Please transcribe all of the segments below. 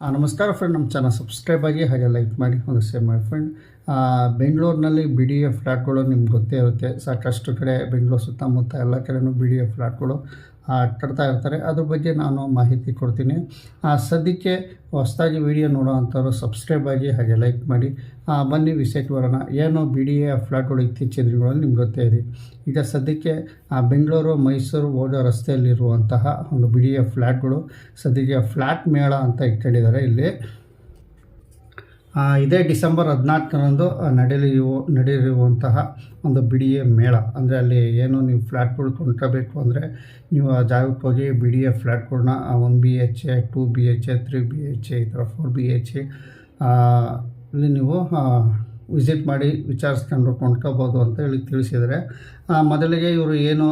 ನಮಸ್ಕಾರ ಫ್ರೆಂಡ್ ನಮ್ಮ channel subscribe ಆಗಿ ಹಾಗೆ ಲೈಕ್ ಮಾಡಿ, ಒಂದು ಶೇರ್ ಮಾಡಿ ಫ್ರೆಂಡ್ ಬೆಂಗಳೂರಿನಲ್ಲಿ ಬಿ ಡಿ ಎ ಫ್ಲ್ಯಾಟ್ಗಳು ನಿಮ್ಗೆ ಗೊತ್ತೇ ಇರುತ್ತೆ. ಸಾಕಷ್ಟು ಕಡೆ ಬೆಂಗಳೂರು ಸುತ್ತಮುತ್ತ ಎಲ್ಲ ಕಡೆನೂ ಬಿ ಡಿ ಎ ಫ್ಲ್ಯಾಟ್ಗಳು ಕಟ್ತಾ ಇರ್ತಾರೆ. ಅದ್ರ ಬಗ್ಗೆ ನಾನು ಮಾಹಿತಿ ಕೊಡ್ತೀನಿ. ಆ, ಸದ್ಯಕ್ಕೆ ಹೊಸದಾಗಿ ವಿಡಿಯೋ ನೋಡೋವಂಥವ್ರು ಸಬ್ಸ್ಕ್ರೈಬ್ ಆಗಿ ಹಾಗೆ ಲೈಕ್ ಮಾಡಿ. ಬನ್ನಿ ವಿಷಯಕ್ಕೆ ಬರೋಣ ಏನು ಬಿ ಡಿ ಎ ಫ್ಲಾಟ್ಗಳು ಇತ್ತೀಚಿನ ದಿನಗಳಲ್ಲಿ ನಿಮ್ಗೆ ಗೊತ್ತೇ ಇದೆ. ಈಗ ಸದ್ಯಕ್ಕೆ ಆ, ಬೆಂಗಳೂರು ಮೈಸೂರು ಹೋಗೋ ರಸ್ತೆಯಲ್ಲಿರುವಂತಹ ಒಂದು ಬಿ ಡಿ ಎ ಫ್ಲ್ಯಾಟ್ಗಳು ಸದ್ಯಕ್ಕೆ ಫ್ಲ್ಯಾಟ್ ಮೇಳ ಅಂತ ಇಟ್ಕೊಂಡಿದ್ದಾರೆ ಇಲ್ಲಿ. ಇದೇ ಡಿಸೆಂಬರ್ ಹದಿನಾಲ್ಕರಂದು ನಡೆಯಲಿರುವ ನಡೆಯಲಿರುವಂತಹ ಒಂದು ಬಿ ಡಿ ಎ ಮೇಳ. ಅಂದರೆ ಅಲ್ಲಿ ಏನು ನೀವು ಫ್ಲ್ಯಾಟ್ಗಳು ಕೊಂಡ್ಕೋಬೇಕು ಅಂದರೆ ನೀವು ಆ ಜಾಗಕ್ಕೆ ಹೋಗಿ B D A ಫ್ಲ್ಯಾಟ್ಗಳನ್ನ one B H A, two B H A, three B H A, ಈ ಥರ ಫೋರ್ ಬಿ ಎಚ್ ಎ ಇಲ್ಲಿ ನೀವು ವಿಸಿಟ್ ಮಾಡಿ ವಿಚಾರಿಸ್ಕೊಂಡು ಕೊಂಡ್ಕೋಬೋದು ಅಂತ ಹೇಳಿ ತಿಳಿಸಿದರೆ ಮೊದಲಿಗೆ ಇವರು ಏನು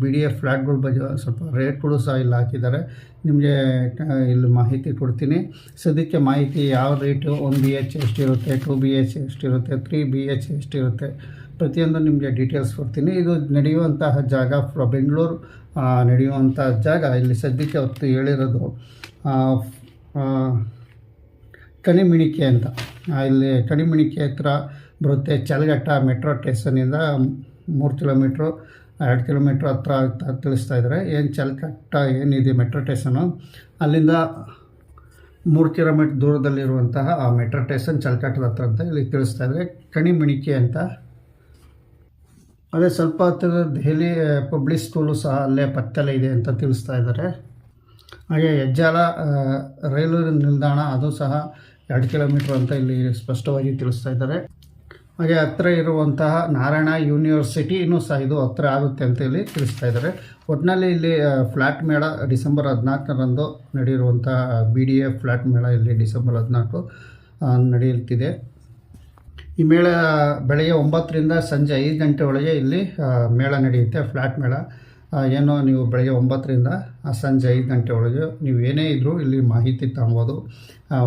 ಬಿ ಡಿ ಎ ಫ್ಲ್ಯಾಟ್ಗಳ ಬಗ್ಗೆ ಸ್ವಲ್ಪ ರೇಟ್ಗಳು ಸಹ ಇಲ್ಲಿ ಹಾಕಿದ್ದಾರೆ. ನಿಮಗೆ ಇಲ್ಲಿ ಮಾಹಿತಿ ಕೊಡ್ತೀನಿ. ಸದ್ಯಕ್ಕೆ ಮಾಹಿತಿ ಯಾವ ರೇಟು? ಒನ್ ಬಿ ಎಚ್ ಎಷ್ಟಿರುತ್ತೆ? ಟು ಬಿ ಎಚ್ ಎಷ್ಟಿರುತ್ತೆ? ತ್ರೀ ಬಿ ಎಚ್ ಎಷ್ಟಿರುತ್ತೆ? ಪ್ರತಿಯೊಂದು ನಿಮಗೆ ಡೀಟೇಲ್ಸ್ ಕೊಡ್ತೀನಿ. ಇದು ನಡೆಯುವಂತಹ ಜಾಗ ಫ್ರ, ಬೆಂಗಳೂರು ನಡೆಯುವಂಥ ಜಾಗ. ಇಲ್ಲಿ ಸದ್ಯಕ್ಕೆ ಹೊತ್ತು ಹೇಳಿರೋದು ಕಣಿಮಿಣಿಕೆ ಅಂತ. ಇಲ್ಲಿ ಕಣಿಮಿಣಿಕೆ ಹತ್ರ ಬರುತ್ತೆ. ಚಲಘಟ್ಟ ಮೆಟ್ರೋ ಸ್ಟೇಷನಿಂದ ಮೂರು ಕಿಲೋಮೀಟ್ರು. ಎರಡು ಕಿಲೋಮೀಟ್ರ್ ಹತ್ರ ಅಂತ ತಿಳಿಸ್ತಾ ಇದ್ದಾರೆ. ಏನು ಚಲಕಟ್ಟ ಏನಿದೆ ಮೆಟ್ರೋ ಟೇಷನು ಅಲ್ಲಿಂದ ಮೂರು ಕಿಲೋಮೀಟ್ರ್ ದೂರದಲ್ಲಿರುವಂತಹ ಆ ಮೆಟ್ರೋ ಸ್ಟೇಷನ್ ಚಲಕಟ್ಟದ ಹತ್ರ ಅಂತ ಇಲ್ಲಿ ತಿಳಿಸ್ತಾ ಇದ್ದಾರೆ. ಕಣಿಮಿಣಿಕೆ ಅಂತ. ಅದೇ ಸ್ವಲ್ಪ ಹತ್ತಿರ ದೆಹಲಿ ಪಬ್ಲಿಕ್ ಸ್ಕೂಲು ಸಹ ಅಲ್ಲೇ ಪಕ್ಕದಲ್ಲೇ ಇದೆ ಅಂತ ತಿಳಿಸ್ತಾ ಇದ್ದಾರೆ. ಹಾಗೆ ಹೆಜ್ಜಾಲ ರೈಲ್ವೆ ರೈಲು ನಿಲ್ದಾಣ ಅದು ಸಹ ಎರಡು ಕಿಲೋಮೀಟ್ರ್ ಅಂತ ಇಲ್ಲಿ ಸ್ಪಷ್ಟವಾಗಿ ತಿಳಿಸ್ತಾ ಇದ್ದಾರೆ. ಹಾಗೆ ಹತ್ತಿರ ಇರುವಂತಹ ನಾರಾಯಣ ಯೂನಿವರ್ಸಿಟಿನೂ ಸಹ ಇದು ಹತ್ತಿರ ಆಗುತ್ತೆ ಅಂತ ಹೇಳಿ ತಿಳಿಸ್ತಾ ಇದ್ದಾರೆ. ಒಟ್ಟಿನಲ್ಲಿ ಇಲ್ಲಿ ಫ್ಲಾಟ್ ಮೇಳ ಡಿಸೆಂಬರ್ ಹದಿನಾಲ್ಕರಂದು ನಡೆಯಿರುವಂತಹ ಬಿ ಡಿ ಎ ಫ್ಲ್ಯಾಟ್ ಮೇಳ ಇಲ್ಲಿ ಡಿಸೆಂಬರ್ ಹದಿನಾಲ್ಕು ನಡೆಯುತ್ತಿದೆ. ಈ ಮೇಳ ಬೆಳಗ್ಗೆ ಒಂಬತ್ತರಿಂದ ಸಂಜೆ ಐದು ಗಂಟೆ ಒಳಗೆ ಇಲ್ಲಿ ಮೇಳ ನಡೆಯುತ್ತೆ ಫ್ಲ್ಯಾಟ್ ಮೇಳ. ಏನೋ ನೀವು ಬೆಳಗ್ಗೆ ಒಂಬತ್ತರಿಂದ ಸಂಜೆ ಐದು ಗಂಟೆ ಒಳಗೆ ನೀವು ಏನೇ ಇದ್ದರೂ ಇಲ್ಲಿ ಮಾಹಿತಿ ತಗೊಬೋದು.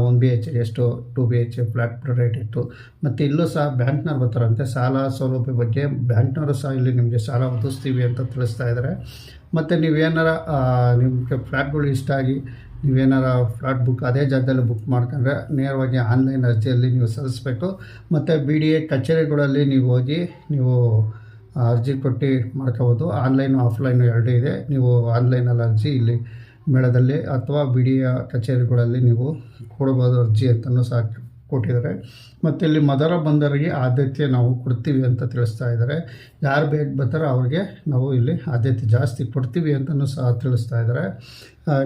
ಒನ್ ಬಿ ಎಚ್ ಎಷ್ಟು, two B H flat rate ಇತ್ತು ಮತ್ತು ಇಲ್ಲೂ ಸಹ ಬ್ಯಾಂಕ್ನವ್ರು ಬರ್ತಾರಂತೆ. ಸಾಲ ಸೌಲಭ್ಯ ಬಗ್ಗೆ ಬ್ಯಾಂಕ್ನವರು ಸಹ ಇಲ್ಲಿ ನಿಮಗೆ ಸಾಲ ಒದಗಿಸ್ತೀವಿ ಅಂತ ತಿಳಿಸ್ತಾ ಇದ್ದಾರೆ ಮತ್ತು ನೀವೇನಾರ ನಿಮಗೆ ಫ್ಲ್ಯಾಟ್ಗಳು ಇಷ್ಟ ಆಗಿ ನೀವೇನಾರ ಫ್ಲಾಟ್ ಬುಕ್ ಅದೇ ಜಾಗದಲ್ಲಿ ಬುಕ್ ಮಾಡ್ಕೊಂಡ್ರೆ ನೇರವಾಗಿ ಆನ್ಲೈನ್ ಅರ್ಜಿಯಲ್ಲಿ ನೀವು ಸಲ್ಲಿಸಬೇಕು. ಮತ್ತು ಬಿ ಡಿ ಎ ಕಚೇರಿಗಳಲ್ಲಿ ನೀವು ಹೋಗಿ ನೀವು ಅರ್ಜಿ ಕೊಟ್ಟು ಮಾಡ್ಕೋಬೋದು. ಆನ್ಲೈನು, ಆಫ್ಲೈನು ಎರಡೂ ಇದೆ. ನೀವು ಆನ್ಲೈನಲ್ಲಿ ಅರ್ಜಿ ಇಲ್ಲಿ ಮೇಳದಲ್ಲಿ ಅಥವಾ ಬಿ ಡಿ ಎ ಕಚೇರಿಗಳಲ್ಲಿ ನೀವು ಕೊಡ್ಬೋದು ಅರ್ಜಿ ಅಂತಲೂ ಸಹ ಕೊಟ್ಟಿದ್ದಾರೆ. ಮತ್ತು ಇಲ್ಲಿ ಮದರ ಬಂದರಿಗೆ ಆದ್ಯತೆ ನಾವು ಕೊಡ್ತೀವಿ ಅಂತ ತಿಳಿಸ್ತಾ ಇದ್ದಾರೆ. ಯಾರು ಬೇಗ ಬರ್ತಾರೋ ಅವ್ರಿಗೆ ನಾವು ಇಲ್ಲಿ ಆದ್ಯತೆ ಜಾಸ್ತಿ ಕೊಡ್ತೀವಿ ಅಂತಲೂ ಸಹ ತಿಳಿಸ್ತಾ ಇದ್ದಾರೆ.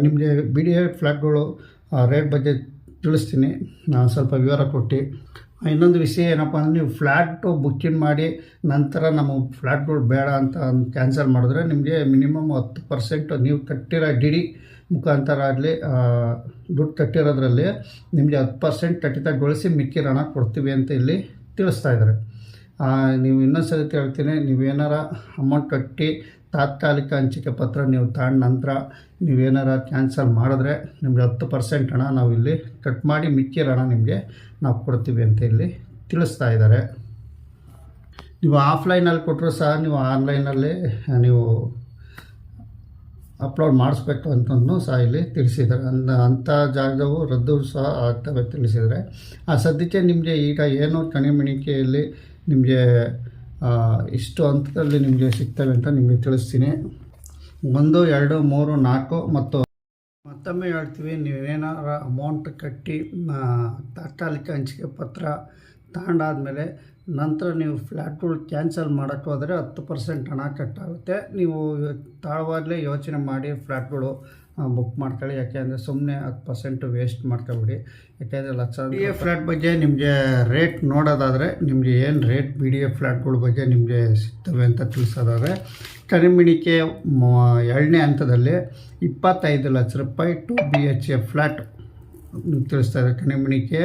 ನಿಮಗೆ ಬಿ ಡಿ ಎ ಫ್ಲ್ಯಾಟ್ಗಳು ರೇಟ್ ಬಗ್ಗೆ ತಿಳಿಸ್ತೀನಿ. ನಾನು ಸ್ವಲ್ಪ ವಿವರ ಕೊಟ್ಟು ಇನ್ನೊಂದು ವಿಷಯ ಏನಪ್ಪ ಅಂದರೆ ನೀವು ಫ್ಲ್ಯಾಟು ಬುಕ್ಕಿಂಗ್ ಮಾಡಿ ನಂತರ ನಮ್ಮ ಫ್ಲ್ಯಾಟ್ಗಳು ಬೇಡ ಅಂತ ಕ್ಯಾನ್ಸಲ್ ಮಾಡಿದ್ರೆ ನಿಮಗೆ ಮಿನಿಮಮ್ ಹತ್ತು ಪರ್ಸೆಂಟ್ ನೀವು ಕಟ್ಟಿರೋ ಡಿ ಡಿ ಮುಖಾಂತರ ಆಗಲಿ ದುಡ್ಡು ಕಟ್ಟಿರೋದ್ರಲ್ಲಿ ನಿಮಗೆ ಹತ್ತು ಪರ್ಸೆಂಟ್ ಕಟ್ಟಿತಗೊಳಿಸಿ ಮಿಕ್ಕಿರೋ ಹಣ ಕೊಡ್ತೀವಿ ಅಂತ ಇಲ್ಲಿ ತಿಳಿಸ್ತಾ ಇದ್ದಾರೆ. ನೀವು ಇನ್ನೊಂದು ಸಲ ಹೇಳ್ತೀನಿ, ನೀವೇನಾರ ಅಮೌಂಟ್ ಕಟ್ಟಿ ತಾತ್ಕಾಲಿಕ ಹಂಚಿಕೆ ಪತ್ರ ನೀವು ತಗೊಂಡ ನಂತರ ನೀವೇನಾರ ಕ್ಯಾನ್ಸಲ್ ಮಾಡಿದ್ರೆ ನಿಮಗೆ ಹತ್ತು ಪರ್ಸೆಂಟ್ ಹಣ ನಾವು ಇಲ್ಲಿ ಕಟ್ ಮಾಡಿ ಮಿಕ್ಕಿರೋ ಹಣ ನಿಮಗೆ ನಾವು ಕೊಡ್ತೀವಿ ಅಂತ ಇಲ್ಲಿ ತಿಳಿಸ್ತಾ ಇದ್ದಾರೆ. ನೀವು ಆಫ್ಲೈನಲ್ಲಿ ಕೊಟ್ಟರು ಸಹ ನೀವು ಆನ್ಲೈನಲ್ಲಿ ನೀವು ಅಪ್ಲೋಡ್ ಮಾಡಿಸ್ಬೇಕು ಅಂತಂದು ಸಹ ಇಲ್ಲಿ ತಿಳಿಸಿದ್ದಾರೆ. ಅಂದ ಅಂಥ ಜಾಗವು ರದ್ದು ಸಹ ಆಗ್ತವೆ ತಿಳಿಸಿದ್ದಾರೆ ಆ ಸದ್ಯಕ್ಕೆ ನಿಮಗೆ ಈಗ ಏನು ಕಣಿಮಿಣಿಕೆಯಲ್ಲಿ ನಿಮಗೆ ಇಷ್ಟು ಹಂತದಲ್ಲಿ ನಿಮಗೆ ಸಿಗ್ತವೆ ಅಂತ ನಿಮಗೆ ತಿಳಿಸ್ತೀನಿ. ಒಂದು, ಎರಡು, ಮೂರು, ನಾಲ್ಕು ಮತ್ತು ಮತ್ತೊಮ್ಮೆ ಹೇಳ್ತೀವಿ, ನೀವೇನಾರ ಅಮೌಂಟ್ ಕಟ್ಟಿ ತಾತ್ಕಾಲಿಕ ಹಂಚಿಕೆ ಪತ್ರ ತಗೊಂಡಾದಮೇಲೆ ನಂತರ ನೀವು ಫ್ಲ್ಯಾಟ್ಗಳು ಕ್ಯಾನ್ಸಲ್ ಮಾಡೋಕ್ಕೆ ಹೋದರೆ ಹತ್ತು ಪರ್ಸೆಂಟ್ ಹಣ ಕಟ್ಟಾಗುತ್ತೆ ನೀವು ತಾಳವಾಗಲೇ ಯೋಚನೆ ಮಾಡಿ ಫ್ಲ್ಯಾಟ್ಗಳು ಬುಕ್ ಮಾಡ್ಕೊಳ್ಳಿ. ಯಾಕೆಂದರೆ ಸುಮ್ಮನೆ ಹತ್ತು ಪರ್ಸೆಂಟ್ ವೇಸ್ಟ್ ಮಾಡ್ಕೊಬಿಡಿ ಯಾಕೆಂದರೆ ಲಕ್ಷ ಬಿ ಎ ಫ್ಲ್ಯಾಟ್ ಬಗ್ಗೆ ನಿಮಗೆ ರೇಟ್ ನೋಡೋದಾದರೆ ನಿಮಗೆ ಏನು ರೇಟ್ ಬಿ ಡಿ ಎ ಫ್ಲ್ಯಾಟ್ಗಳ ಬಗ್ಗೆ ನಿಮಗೆ ಸಿಗ್ತವೆ ಅಂತ ತಿಳಿಸೋದಾದರೆ ಕರಿಮಿಣಿಕೆ ಎರಡನೇ ಹಂತದಲ್ಲಿ ಇಪ್ಪತ್ತೈದು ಲಕ್ಷ ರೂಪಾಯಿ two B H A flat ತಿಳಿಸ್ತಾ ಇದೆ ಕಣಿಮಿಣಿಕೆ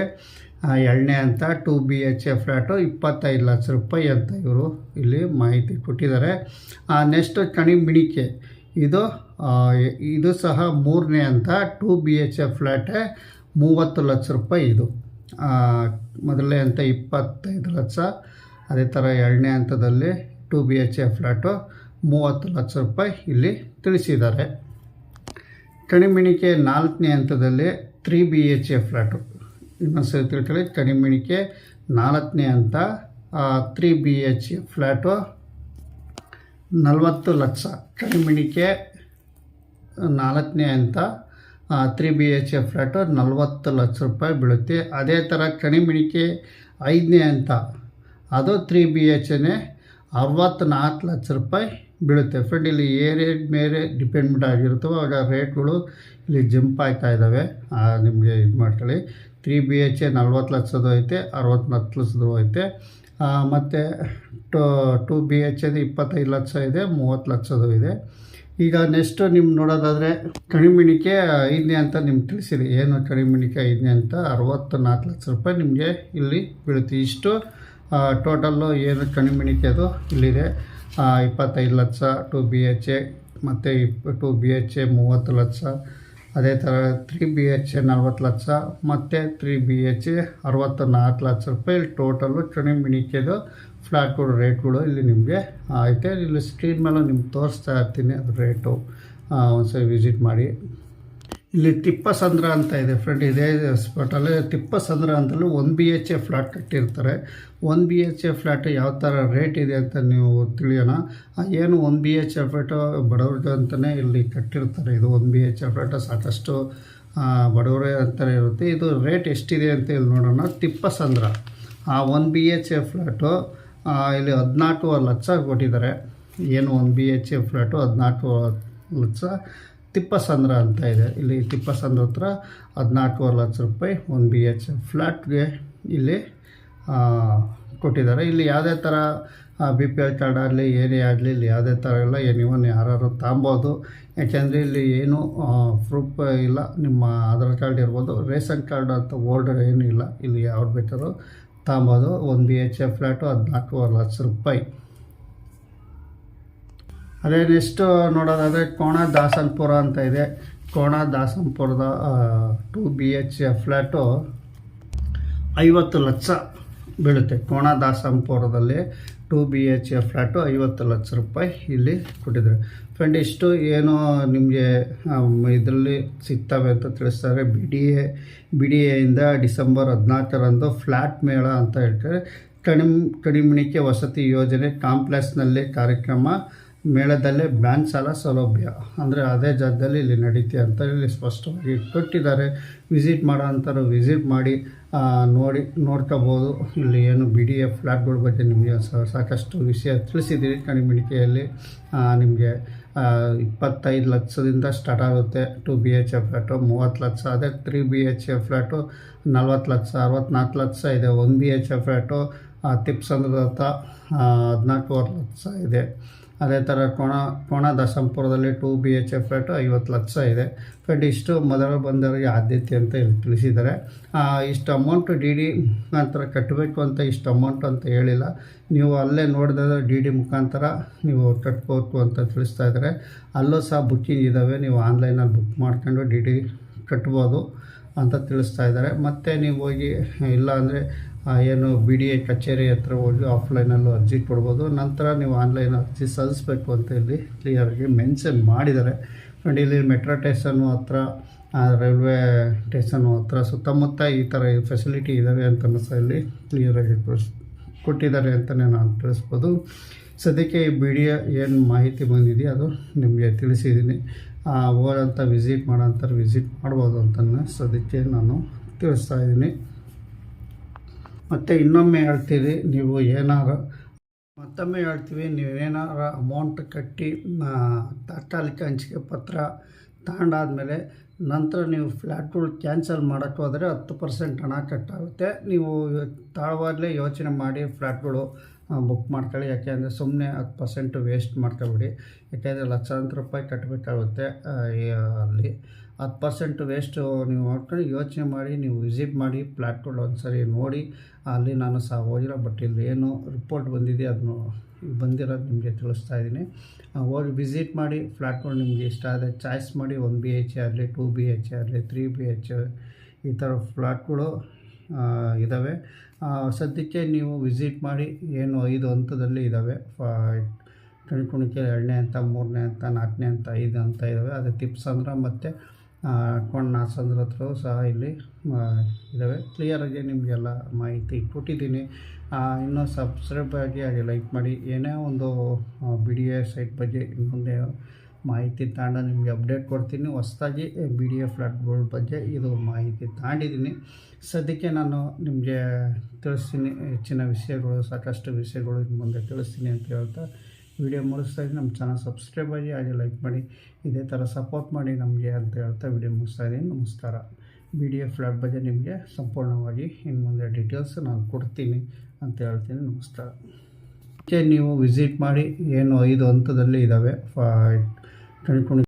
ಎರಡನೇ ಅಂತ two B H A flat ಇಪ್ಪತ್ತೈದು ಲಕ್ಷ ರೂಪಾಯಿ ಅಂತ ಇವರು ಇಲ್ಲಿ ಮಾಹಿತಿ ಕೊಟ್ಟಿದ್ದಾರೆ. ನೆಕ್ಸ್ಟ್ ಕಣಿಮಿಣಿಕೆ ಇದು ಇದು ಸಹ ಮೂರನೇ ಅಂತ ಟೂ ಬಿ ಎಚ್ ಎ ಫ್ಲ್ಯಾಟೆ ಮೂವತ್ತು ಲಕ್ಷ ರೂಪಾಯಿ ಇದು. ಮೊದಲನೇ ಅಂತ ಇಪ್ಪತ್ತೈದು ಲಕ್ಷ, ಅದೇ ಥರ ಎರಡನೇ ಹಂತದಲ್ಲಿ two B H A flat ಮೂವತ್ತು ಲಕ್ಷ ರೂಪಾಯಿ ಇಲ್ಲಿ ತಿಳಿಸಿದ್ದಾರೆ. ಕಣಿಮಿಣಿಕೆ ನಾಲ್ಕನೇ ಹಂತದಲ್ಲಿ three B H A flat ಇನ್ನೊಂದ್ಸರಿ ತಿಳ್ಕೊಳ್ಳಿ, ಕಣಿಮಿಣಿಕೆ ನಾಲ್ಕನೇ ಅಂತ three B H A flat ನಲವತ್ತು ಲಕ್ಷ. ಕಡಿಮಿಣಿಕೆ ನಾಲ್ಕನೇ ಅಂತ three B H A flat ನಲ್ವತ್ತು ಲಕ್ಷ ರೂಪಾಯಿ ಬೀಳುತ್ತೆ. ಅದೇ ಥರ ಕಣಿಮಿಣಿಕೆ ಐದನೇ ಅಂತ ಅದು ತ್ರೀ ಬಿ ಎಚ್ ಎನೇ ಅರವತ್ತ್ನಾಲ್ಕು ಲಕ್ಷ ರೂಪಾಯಿ ಬೀಳುತ್ತೆ. ಫ್ರೆಂಡ್ ಇಲ್ಲಿ ಏರಿಯಾ ಮೇಲೆ ಡಿಪೆಂಡ್ ಆಗಿರುತ್ತೋ ಆಗ ರೇಟ್ಗಳು ಇಲ್ಲಿ ಜಂಪ್ ಆಗ್ತಾ ಇದ್ದಾವೆ. ನಿಮಗೆ ಇದು ಮಾಡ್ಕೊಳ್ಳಿ. ತ್ರೀ ಬಿ ಎಚ್ ಎ ನಲ್ವತ್ತು ಲಕ್ಷದ ಐತೆ ಅರವತ್ತ್ನಾಲ್ಕು ಲಕ್ಷದ್ದು ಐತೆ. ಮತ್ತು ಟು ಟು ಬಿ ಎಚ್ ಎದು ಇಪ್ಪತ್ತೈದು ಲಕ್ಷ ಇದೆ, ಮೂವತ್ತು ಲಕ್ಷದ್ದು ಇದೆ. ಈಗ ನೆಕ್ಸ್ಟು ನಿಮ್ಮ ನೋಡೋದಾದರೆ ಕಣಿಮಿಣಿಕೆ ಐದನೇ ಅಂತ ನಿಮ್ಗೆ ತಿಳಿಸಿದೆ. ಏನು ಕಣಿಮಿಣಿಕೆ ಐದನೇ ಅಂತ? ಅರವತ್ತು ನಾಲ್ಕು ಲಕ್ಷ ರೂಪಾಯಿ ನಿಮಗೆ ಇಲ್ಲಿ ಬೀಳುತ್ತೆ. ಇಷ್ಟು ಟೋಟಲ್ಲು ಏನು ಕಣಿಮಿಣಿಕೆ ಅದು ಇಲ್ಲಿದೆ. ಇಪ್ಪತ್ತೈದು lakh, two B H A, ಮತ್ತು ಇಪ್, ಟು ಬಿ ಎಚ್ ಎ ಮೂವತ್ತು ಲಕ್ಷ ಅದೇ ಥರ ತ್ರೀ ಬಿ ಎಚ್ ನಲ್ವತ್ತು ಲಕ್ಷ, ಮತ್ತು ತ್ರೀ ಬಿ ಎಚ್ ಅರವತ್ತು ನಾಲ್ಕು ಲಕ್ಷ ರೂಪಾಯಿ. ಇಲ್ಲಿ ಟೋಟಲ್ಲು ಮಿಣಿಕೆದು ಫ್ಲ್ಯಾಟ್ಗಳು ರೇಟ್ಗಳು ಇಲ್ಲಿ ನಿಮಗೆ ಐತೆ. ಇಲ್ಲಿ ಸ್ಕ್ರೀನ್ ಮೇಲೆ ನಿಮ್ಗೆ ತೋರಿಸ್ತಾ ಇರ್ತೀನಿ ಅದು ರೇಟು ಒಂದ್ಸರಿ ವಿಸಿಟ್ ಮಾಡಿ. ಇಲ್ಲಿ ತಿಪ್ಪಸಂದ್ರ ಅಂತ ಇದೆ ಫ್ರೆಂಡ್ ಇದೇ ಸ್ಪಾಟಲ್ಲಿ ತಿಪ್ಪಸಂದ್ರ ಅಂತಲೂ one B H A flat ಕಟ್ಟಿರ್ತಾರೆ. One B H A flat ಯಾವ ಥರ ರೇಟ್ ಇದೆ ಅಂತ ನೀವು ತಿಳಿಯೋಣ. ಏನು one B H A flat ಬಡವ್ರಿಗೆ ಅಂತಲೇ ಇಲ್ಲಿ ಕಟ್ಟಿರ್ತಾರೆ. ಇದು one B H A flat ಸಾಕಷ್ಟು ಬಡವರೇ ಅಂತಲೇ ಇರುತ್ತೆ. ಇದು ರೇಟ್ ಎಷ್ಟಿದೆ ಅಂತ ಇಲ್ಲಿ ನೋಡೋಣ. ತಿಪ್ಪಸಂದ್ರ ಆ one B H A flat ಇಲ್ಲಿ ಹದಿನಾಲ್ಕು ಲಕ್ಷ ಕೊಟ್ಟಿದ್ದಾರೆ. ಏನು one B H A flat ಹದಿನಾಲ್ಕು ಲಕ್ಷ? ತಿಪ್ಪಸಂದ್ರ ಅಂತ ಇದೆ. ಇಲ್ಲಿ ತಿಪ್ಪಸಂದ್ರ ಹತ್ರ ಹದಿನಾಲ್ಕೂವರೆ ಲಕ್ಷ ರೂಪಾಯಿ ಒಂದು ಬಿ ಎಚ್ ಫ್ಲ್ಯಾಟ್ಗೆ ಇಲ್ಲಿ ಕೊಟ್ಟಿದ್ದಾರೆ. ಇಲ್ಲಿ ಯಾವುದೇ ಥರ ಬಿ ಪಿ ಎಲ್ ಕಾರ್ಡ್ ಆಗಲಿ, ಏನೇ ಆಗಲಿ, ಇಲ್ಲಿ ಯಾವುದೇ ಥರ ಇಲ್ಲ. ಎನಿವನ್ ಯಾರು ತಾಂಬೋದು. ಯಾಕೆಂದರೆ ಇಲ್ಲಿ ಏನು ಪ್ರೂಫ್ ಇಲ್ಲ. ನಿಮ್ಮ ಆಧಾರ್ ಕಾರ್ಡ್ ಇರ್ಬೋದು. ರೇಷನ್ ಕಾರ್ಡ್ ಅಂತ ಓಲ್ಡರ್ ಏನೂ ಇಲ್ಲ ಇಲ್ಲಿ ಯಾವ್ದು ಬೇಕಾದ್ರೂ ತಾಂಬೋದು. ಒಂದು ಬಿ ಎಚ್ ಎ ಫ್ಲ್ಯಾಟು ಹದಿನಾಲ್ಕೂವರೆ ಲಕ್ಷ ರೂಪಾಯಿ. ಅದೇ ನೆಕ್ಸ್ಟ್ ನೋಡೋದಾದರೆ ಕೋಣ ದಾಸನ್ಪುರ ಅಂತ ಇದೆ. ಕೋಣ ದಾಸನ್ಪುರದ ಟು ಬಿ ಎಚ್ ಫ್ಲ್ಯಾಟು ಐವತ್ತು ಲಕ್ಷ ಬೀಳುತ್ತೆ. ಕೋಣ ದಾಸಂಪುರದಲ್ಲಿ two B H A flat ಐವತ್ತು ಲಕ್ಷ ರೂಪಾಯಿ ಇಲ್ಲಿ ಕೊಟ್ಟಿದ್ದಾರೆ. ಫ್ರೆಂಡ್ ಇಷ್ಟು ಏನು ನಿಮಗೆ ಇದರಲ್ಲಿ ಸಿಗ್ತವೆ ಅಂತ ತಿಳಿಸ್ತಾರೆ. B D A B D ಎಯಿಂದ December ಹದಿನಾಲ್ಕರಂದು ಫ್ಲ್ಯಾಟ್ ಮೇಳ ಅಂತ ಹೇಳ್ತಾರೆ. ಕಣಿಮ್ ಕಡಿಮಣಿಕೆ ವಸತಿ ಯೋಜನೆ ಕಾಂಪ್ಲೆಕ್ಸ್ನಲ್ಲಿ ಕಾರ್ಯಕ್ರಮ ಮೇಳದಲ್ಲೇ ಬ್ಯಾಂಕ್ ಸಾಲ ಸೌಲಭ್ಯ. ಅಂದರೆ ಅದೇ ಜಾಗದಲ್ಲಿ ಇಲ್ಲಿ ನಡೀತೆ ಅಂತ ಇಲ್ಲಿ ಸ್ಪಷ್ಟವಾಗಿ ಕೊಟ್ಟಿದ್ದಾರೆ ವಿಸಿಟ್ ಮಾಡೋ ಅಂಥವ್ರು ವಿಸಿಟ್ ಮಾಡಿ ನೋಡಿ, ನೋಡ್ಕೋಬೋದು. ಇಲ್ಲಿ ಏನು ಬಿ ಡಿ ಎಫ್ ಫ್ಲ್ಯಾಟ್ಗಳ ಬಗ್ಗೆ ನಿಮಗೆ ಸಾಕಷ್ಟು ವಿಷಯ ತಿಳಿಸಿದ್ದೀರಿ. ಕಣಿಮಿಡಿಕೆಯಲ್ಲಿ ನಿಮಗೆ ಇಪ್ಪತ್ತೈದು ಲಕ್ಷದಿಂದ ಸ್ಟಾರ್ಟ್ ಆಗುತ್ತೆ. Two B H A flat ಮೂವತ್ತು ಲಕ್ಷ ಅದೇ three B H A flat ನಲ್ವತ್ತು ಲಕ್ಷ, ಅರವತ್ನಾಲ್ಕು ಲಕ್ಷ ಇದೆ. One B H A flat tips ಅಂದ್ರೆ ಹದಿನಾಲ್ಕೂವರೆ ಲಕ್ಷ ಇದೆ. ಅದೇ ಥರ Kona Kona ದಸಂಪುರದಲ್ಲಿ two B H F flat ಐವತ್ತು ಲಕ್ಷ ಇದೆ. ಫ್ರೆಂಡ್ ಇಷ್ಟು ಮೊದಲು ಬಂದವರಿಗೆ ಆದ್ಯತೆ ಅಂತ ತಿಳಿಸಿದ್ದಾರೆ. ಇಷ್ಟು ಅಮೌಂಟ್ ಡಿ ಡಿ ಮುಖಾಂತರ ಕಟ್ಟಬೇಕು ಅಂತ ಇಷ್ಟು ಅಮೌಂಟ್ ಅಂತ ಹೇಳಿಲ್ಲ. ನೀವು ಅಲ್ಲೇ ನೋಡಿದ್ರೆ ಡಿ ಡಿ ಮುಖಾಂತರ ನೀವು ಕಟ್ಬೋದು ಅಂತ ತಿಳಿಸ್ತಾ ಇದ್ದಾರೆ. ಅಲ್ಲೂ ಸಹ ಬುಕ್ಕಿಂಗ್ ಇದ್ದಾವೆ. ನೀವು ಆನ್ಲೈನಲ್ಲಿ ಬುಕ್ ಮಾಡ್ಕೊಂಡು ಡಿ ಡಿ ಕಟ್ಬೋದು ಅಂತ ತಿಳಿಸ್ತಾ ಇದ್ದಾರೆ. ಮತ್ತು ನೀವು ಹೋಗಿ, ಇಲ್ಲ ಅಂದರೆ ಏನು ಬಿ ಡಿ ಎ ಕಚೇರಿ ಹತ್ರ ಹೋಗಿ ಆಫ್ಲೈನಲ್ಲೂ ಅರ್ಜಿ ಕೊಡ್ಬೋದು. ನಂತರ ನೀವು ಆನ್ಲೈನ್ ಅರ್ಜಿ ಸಲ್ಲಿಸ್ಬೇಕು ಅಂತ ಇಲ್ಲಿ ಕ್ಲಿಯರಾಗಿ ಮೆನ್ಷನ್ ಮಾಡಿದ್ದಾರೆ. ಆ್ಯಂಡ್ ಇಲ್ಲಿ ಮೆಟ್ರೋ ಟೇಷನ್ನು ಹತ್ರ ರೈಲ್ವೆ ಟೇಷನು ಹತ್ರ ಸುತ್ತಮುತ್ತ ಈ ಥರ ಫೆಸಿಲಿಟಿ ಇದ್ದಾವೆ ಅಂತ ಸಹ ಇಲ್ಲಿ ಕ್ಲಿಯರಾಗಿ ಕೊಟ್ಟಿದ್ದಾರೆ ಅಂತಲೇ ನಾನು ತಿಳಿಸ್ಬೋದು. ಸದ್ಯಕ್ಕೆ ಈ ಎ ಏನು ಮಾಹಿತಿ ಬಂದಿದೆ ಅದು ನಿಮಗೆ ತಿಳಿಸಿದ್ದೀನಿ. ಹೋದಂಥ ವಿಸಿಟ್ ಮಾಡೋಂಥ ವಿಸಿಟ್ ಮಾಡ್ಬೋದು ಅಂತ ಸದ್ಯಕ್ಕೆ ನಾನು ತಿಳಿಸ್ತಾ ಇದ್ದೀನಿ. ಮತ್ತು ಇನ್ನೊಮ್ಮೆ ಹೇಳ್ತೀರಿ, ನೀವು ಏನಾರ ಮತ್ತೊಮ್ಮೆ ಹೇಳ್ತೀವಿ, ನೀವೇನಾರ ಅಮೌಂಟ್ ಕಟ್ಟಿ ತಾತ್ಕಾಲಿಕ ಹಂಚಿಕೆ ಪತ್ರ ತಗೊಂಡಾದಮೇಲೆ ನಂತರ ನೀವು ಫ್ಲ್ಯಾಟ್ಗಳು ಕ್ಯಾನ್ಸಲ್ ಮಾಡೋಕ್ಕೆ ಹೋದರೆ ಹತ್ತು ಪರ್ಸೆಂಟ್ ಹಣ ಕಟ್ಟಾಗುತ್ತೆ ನೀವು ತಾಳವಾಗಲೇ ಯೋಚನೆ ಮಾಡಿ ಫ್ಲ್ಯಾಟ್ಗಳು ಬುಕ್ ಮಾಡ್ಕೊಳ್ಳಿ. ಯಾಕೆಂದರೆ ಸುಮ್ಮನೆ ಹತ್ತು ಪರ್ಸೆಂಟ್ ವೇಸ್ಟ್ ಮಾಡ್ಕೊಬೇಡಿ. ಯಾಕೆಂದರೆ ಲಕ್ಷಾಂತರ ರೂಪಾಯಿ ಕಟ್ಟಬೇಕಾಗುತ್ತೆ ಅಲ್ಲಿ. ಹತ್ತು ಪರ್ಸೆಂಟ್ ವೇಸ್ಟು ನೀವು ಮಾಡ್ಕೊಂಡು ಯೋಚನೆ ಮಾಡಿ, ನೀವು ವಿಸಿಟ್ ಮಾಡಿ ಫ್ಲ್ಯಾಟ್ಗಳು ಒಂದ್ಸರಿ ನೋಡಿ. ಅಲ್ಲಿ ನಾನು ಸಹ ಹೋಗಿರೋ ಬಟ್ ಇಲ್ಲಿ ಏನು ರಿಪೋರ್ಟ್ ಬಂದಿದೆ ಅದನ್ನು ಬಂದಿರೋದು ನಿಮಗೆ ತಿಳಿಸ್ತಾ ಇದ್ದೀನಿ. ಹೋಗಿ ವಿಸಿಟ್ ಮಾಡಿ ಫ್ಲ್ಯಾಟ್ಗಳು ನಿಮಗೆ ಇಷ್ಟ ಆದರೆ ಚಾಯ್ಸ್ ಮಾಡಿ ಒನ್ ಬಿ ಎಚ್ ಆಗಲಿ ಟೂ ಬಿ ಎಚ್ ಆಗಲಿ ತ್ರೀ ಬಿ ಎಚ್ ಈ ಥರ ಫ್ಲ್ಯಾಟ್ಗಳು ಇದ್ದಾವೆ ಸದ್ಯಕ್ಕೆ ನೀವು ವಿಸಿಟ್ ಮಾಡಿ ಏನು ಐದು ಹಂತದಲ್ಲಿ ಇದ್ದಾವೆ ಕಣ್ಕುಣಿಕೆ ಎರಡನೇ ಹಂತ, ಮೂರನೇ ಹಂತ, ನಾಲ್ಕನೇ ಹಂತ, ಐದು ಹಂತ ಇದ್ದಾವೆ ಅದು ಅಂದ್ರೆ ಮತ್ತು ಕೊಂಡ ಸಂದ್ರ ಹತ್ರ ಸಹ ಇಲ್ಲಿ ಇದ್ದಾವೆ ಕ್ಲಿಯರಾಗಿ ನಿಮಗೆಲ್ಲ ಮಾಹಿತಿ ಕೊಟ್ಟಿದ್ದೀನಿ. ಇನ್ನೂ ಸಬ್ಸ್ಕ್ರೈಬ್ ಆಗಿ ಹಾಗೆ ಲೈಕ್ ಮಾಡಿ. ಏನೇ ಒಂದು ಬಿ ಸೈಟ್ ಬಗ್ಗೆ ಮುಂದೆ ಮಾಹಿತಿ ತಗೊಂಡು ನಿಮಗೆ ಅಪ್ಡೇಟ್ ಕೊಡ್ತೀನಿ. ಹೊಸ್ದಾಗಿ ಬಿ ಡಿ ಎ ಫ್ಲಾಟ್ಗಳ ಬಗ್ಗೆ ಇದು ಮಾಹಿತಿ ತಗೊಂಡಿದ್ದೀನಿ ಸದ್ಯಕ್ಕೆ ನಾನು ನಿಮಗೆ ತಿಳಿಸ್ತೀನಿ, ಹೆಚ್ಚಿನ ವಿಷಯಗಳು, ಸಾಕಷ್ಟು ವಿಷಯಗಳು ಇನ್ನು ಮುಂದೆ ತಿಳಿಸ್ತೀನಿ ಅಂತ ಹೇಳ್ತಾ ವಿಡಿಯೋ ಮುಗಿಸ್ತಾ ಇದ್ದೀನಿ. ನಮ್ಮ ಚಾನಲ್ ಸಬ್ಸ್ಕ್ರೈಬ್ ಆಗಿ, ಹಾಗೆ ಲೈಕ್ ಮಾಡಿ, ಇದೇ ಥರ ಸಪೋರ್ಟ್ ಮಾಡಿ ನಮಗೆ ಅಂತ ಹೇಳ್ತಾ ವಿಡಿಯೋ ಮುಗಿಸ್ತಾ ಇದ್ದೀನಿ. ನಮಸ್ಕಾರ. ಬಿ ಡಿ ಎಫ್ ಫ್ಲಾಟ್ ಬಗ್ಗೆ ನಿಮಗೆ ಸಂಪೂರ್ಣವಾಗಿ ಇನ್ನು ಮುಂದೆ ಡೀಟೇಲ್ಸ್ ನಾನು ಕೊಡ್ತೀನಿ ಅಂತ ಹೇಳ್ತೀನಿ. ನಮಸ್ಕಾರ. ನೀವು ವಿಸಿಟ್ ಮಾಡಿ, ಏನು ಐದು ಹಂತದಲ್ಲಿ ಇದ್ದಾವೆ. ಫಾ 2020